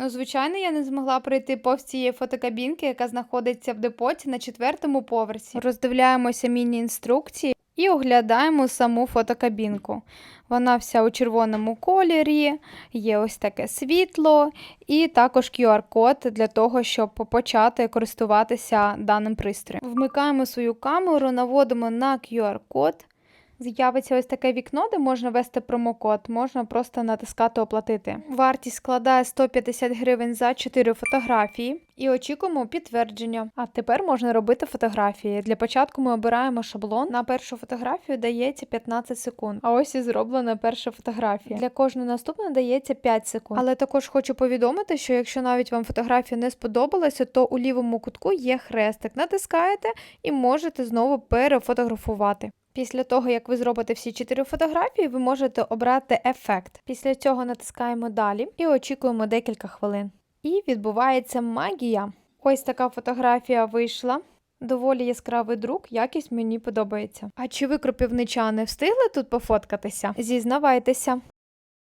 Ну, звичайно, я не змогла пройти повз цієї фотокабінки, яка знаходиться в депоті на четвертому поверсі. Роздивляємося міні-інструкції і оглядаємо саму фотокабінку. Вона вся у червоному кольорі, є ось таке світло, і також QR-код для того, щоб почати користуватися даним пристроєм. Вмикаємо свою камеру, наводимо на QR-код. З'явиться ось таке вікно, де можна ввести промокод, можна просто натискати оплатити. Вартість складає 150 гривень за 4 фотографії і очікуємо підтвердження. А тепер можна робити фотографії. Для початку ми обираємо шаблон. На першу фотографію дається 15 секунд. А ось і зроблена перша фотографія. Для кожної наступної дається 5 секунд. Але також хочу повідомити, що якщо навіть вам фотографія не сподобалася, то у лівому кутку є хрестик. Натискаєте і можете знову перефотографувати. Після того, як ви зробите всі чотири фотографії, ви можете обрати ефект. Після цього натискаємо далі і очікуємо декілька хвилин. І відбувається магія. Ось така фотографія вийшла. Доволі яскравий друк, якість мені подобається. А чи ви, кропівничани, встигли тут пофоткатися? Зізнавайтеся.